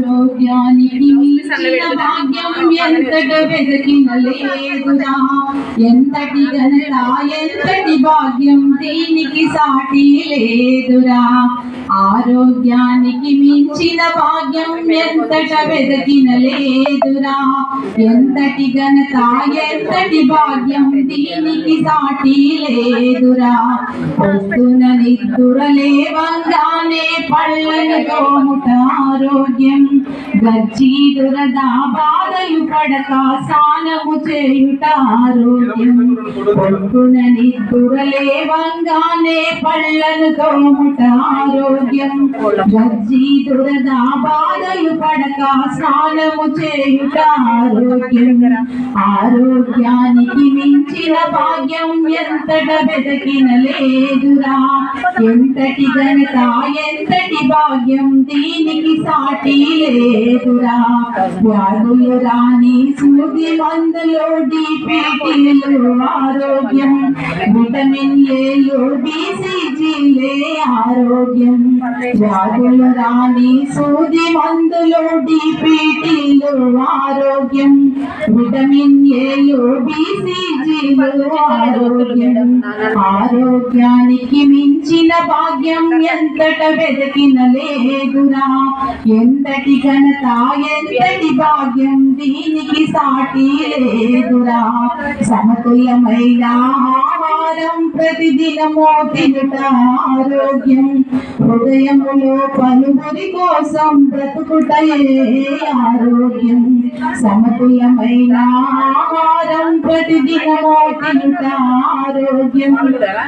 ఆరోగ్యానికి మించిన భాగ్యం ఎంతట వెదకిన లేదురా ఎంతటి ఘనత ఎంతటి భాగ్యం దీనికి సాటి లేదురా ఆరోగ్యానికి మించిన భాగ్యం ఎంతట వెదకిన లేదురా ఎంతటి ఘనత ఎంతటి భాగ్యం దీనికి సాటి లేదురా పొద్దున నిద్దురలేవంగానే పళ్ళను తోముట ఆరోగ్యం. గజ్జి దురద బాధలు పడక స్నానము చేయుట ఆరోగ్యం. పొద్దున నిద్దురలేవంగానే పళ్ళను తోముట ఆరోగ్యం. గజ్జి దురద బాధలు పడక స్నానము చేయుట ఆరోగ్యం. ఆరోగ్యానికి మించిన భాగ్యం ఎంతట వెతకిన లేదురా ఎంతటి ఘనత ఎంతటి భాగ్యం దీనికి సాటి లేదురా. వ్యాధులు రాని స్మృతి మందులు డిపిటీలు ఆరోగ్యం. విటమిన్ ఏలు బీసీజీలే ఆరోగ్యం. వ్యాధులు రాని సూది మందులు డిపిటీలు ఆరోగ్యం. విటమిన్ ఏలు బీసీజీ ఆరోగ్యానికి మించిన భాగ్యం ఎంతట వెదకిన లేదురా ఎంతటి ఘనత ఎంతటి భాగ్యం దీనికి సాటి లేదురా. సమతుల్యమైన ఆహారం ప్రతిదినమో తినుట ఆరోగ్యం. హృదయములో పలువురి కోసం బ్రతుకుటయే ఆరోగ్యం. సమతుల్యమైన ఆహారం ప్రతిదినమో తినుట ఆరోగ్యం.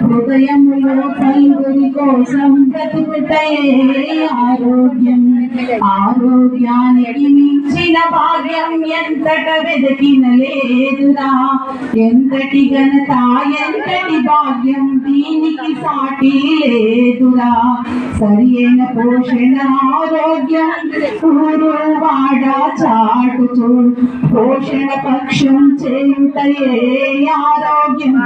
హృదయములో పలువురి కోసం ఆరోగ్యం. ఆరోగ్యానికి వచ్చిన భాగ్యం ఎంతట వెదకిన లేదురా ఎంతటి ఘనత ఎంతటి భాగ్యం దీనికి సాటి లేదురా. సరియైన పోషణ ఆరోగ్యం ఊరు వాడ చాటుచు పోషణ పక్షం చేయుటయే ఆరోగ్యం.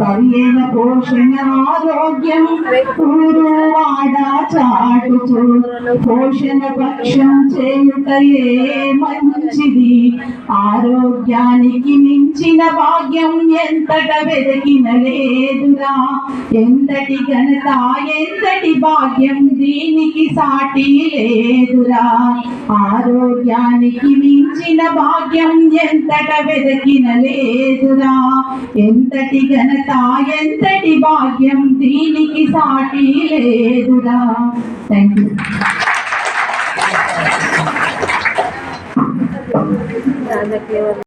సరియైన పోషణ ఆరోగ్యం ఊరు వాడ చాటుచు పోషణ పక్షం చేయుటయే మంచిది. ఆరోగ్యానికి మించిన భాగ్యం ఎంతట వెదకిన లేదురా. ఎంతటి ఘనత ఎంతటి భాగ్యం దీనికి సాటి లేదురా. ఆరోగ్యానికి మించిన భాగ్యం ఎంతట వెదకిన లేదురా. ఎంతటి ఘనత ఎంతటి భాగ్యం దీనికి సాటి లేదురా. Thank you anda